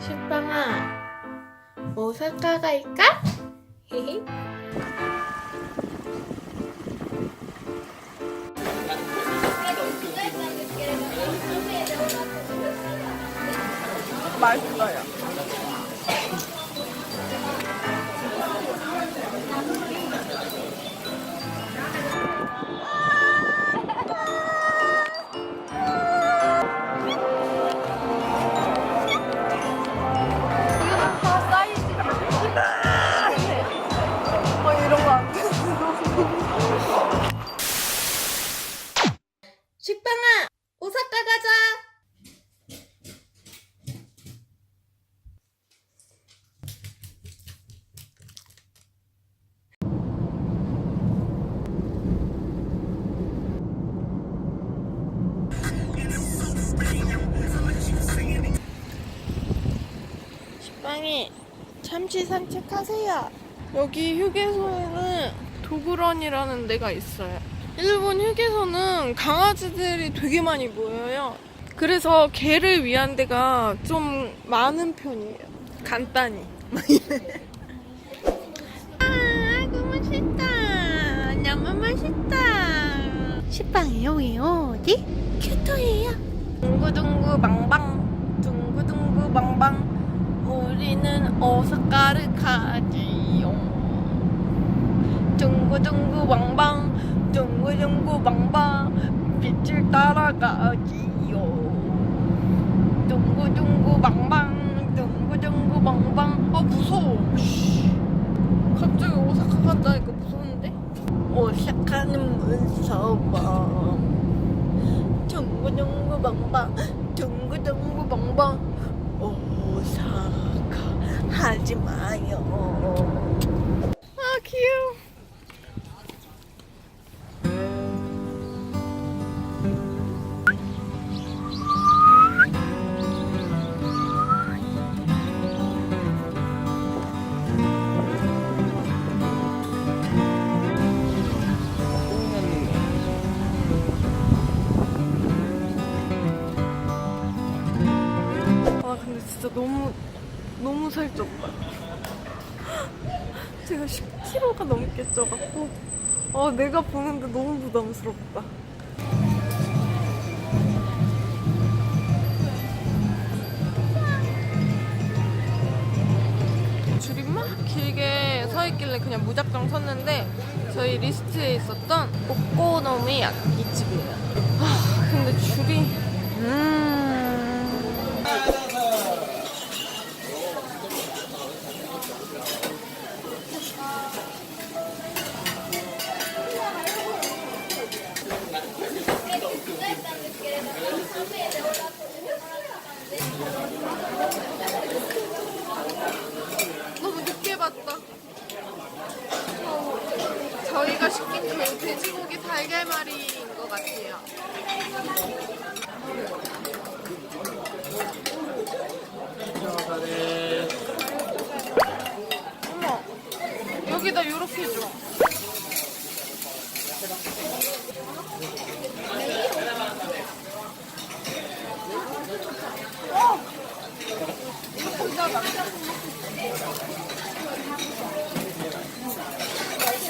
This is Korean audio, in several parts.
식빵아, 오사카 갈까? 헤헤. 맛있어요. 식빵이 잠시 산책하세요. 여기 휴게소에는 도구런이라는 데가 있어요. 일본 휴게소는 강아지들이 되게 많이 모여요. 그래서 개를 위한 데가 좀 많은 편이에요. 간단히. 아, 너무 맛있다. 너무 맛있다. 식빵이 여기 어디? 큐토예요. 둥구둥구 방방, 둥구둥구 방방. 우리는 오사카를 가지요. 둥구둥구 방방, 둥구둥구 방방. 빛을 따라가지요. 둥구둥구 방방, 둥구둥구 방방. 아 무서워. 씨. 갑자기 오사카 간다니까 무서운데? 오사카는 무서워. 둥구둥구 방방, 둥구둥구 방방. 오사카 하지 마요. 아 귀여워. 아 너무 너무 살쪘다. 제가 10kg가 넘게 쪄갖고 아 내가 보는데 너무 부담스럽다. 줄이 막 길게 서 있길래 그냥 무작정 섰는데 저희 리스트에 있었던 오코노미 야끼 집이에요. 아 근데 줄이 음. 너무 늦게 봤다. 어, 저희가 돼지고기 달걀말이인 것 같아요. 어머, 여기다 이렇게 줘. 어! 이거 진짜다.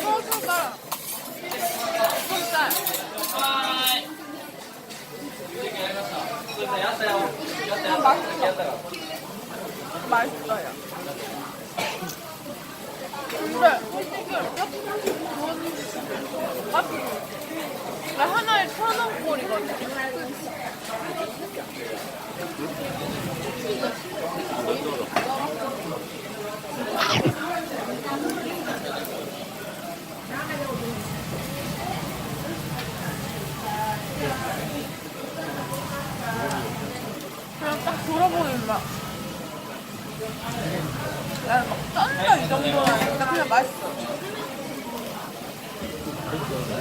소스가 닭살. 어, 맛있어. 맛있어요. 근데 맛있어. 나 하나에 천 원 꼴이거든. 그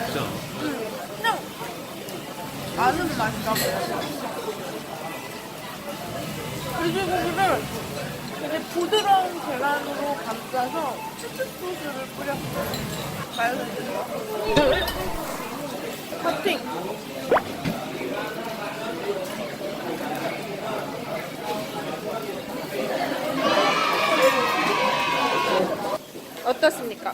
진짜. 응. 그냥 아는 맛이다. 그리고 고기를 되게 부드러운 계란으로 감싸서 치즈 소스를 뿌렸어요. 마요네즈. 토핑. 어떻습니까?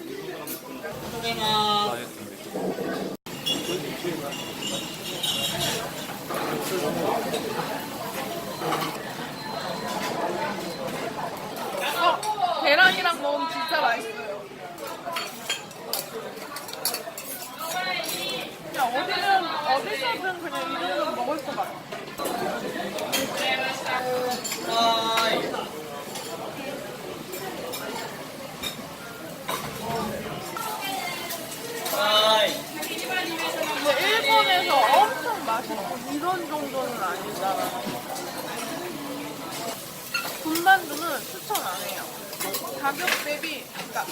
가격 대비, 그러니까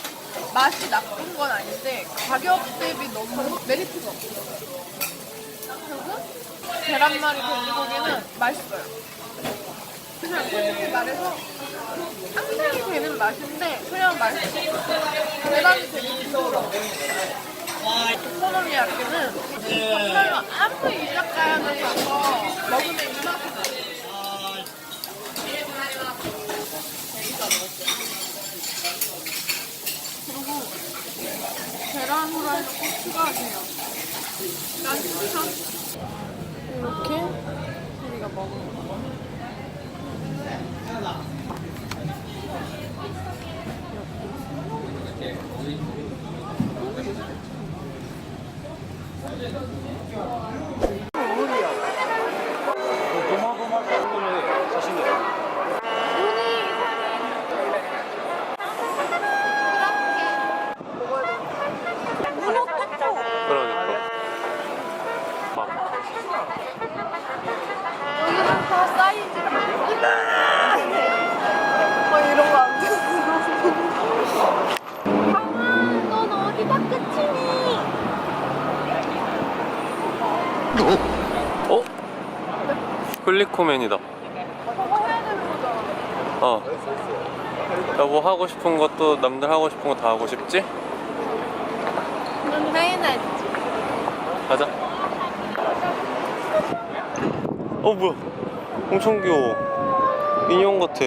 맛이 나쁜 건 아닌데 가격 대비 너무 메리트가 없어요. 그리고 계란말이 돼지고기는 맛있어요. 그냥 솔직히 말해서 상상이 되는 맛인데 그냥 맛있어. 계란이 되게 부드러워. 오코노미야끼는 정말로 아무 이자카야를 어? 클리코맨이다. 어. 나뭐 하고 싶은 것도 남들 하고 싶은 거 다 하고 싶지? 넌 당연하지. 가자. 어 뭐야? 엄청 귀여워. 인형 같아.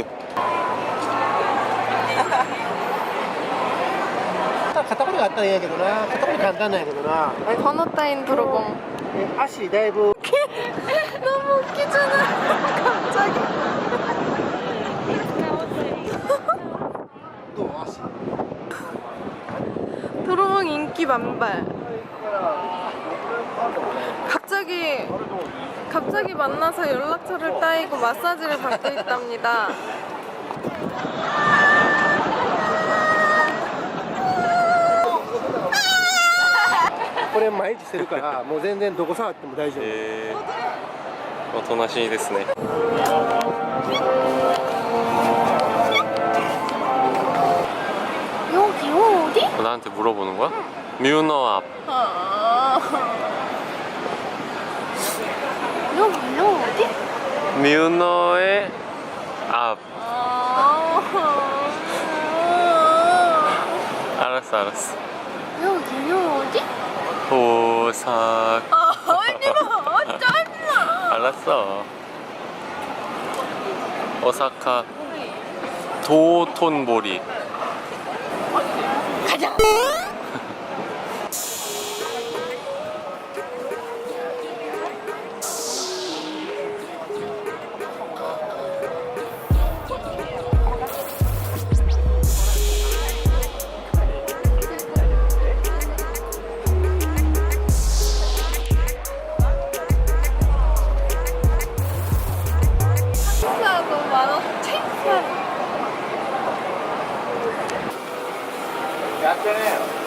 카타고리 갔다 해야 되구나. 카타고리 간다 해야 되구나. 번호 따인 들어봄. え足だいぶ 너무 웃기잖아. 갑자기. どう足 드로봉 인기 만발. 갑자기 갑자기 만나서 연락처를 따이고 마사지를 받고 있답니다. 毎日してるからもう全然どこ触っても大丈夫 예. 어, 더 나시니 됐네. 여기 어디? 어, 나한테 물어보는 거야? 뮤너 앞. 여기 어디? 뮤너의 앞. 알았어, 알았어. 여기 어디? 도사. 언니가 짜증나. 알았어. 오사카 도톤보리. 가자. Good afternoon.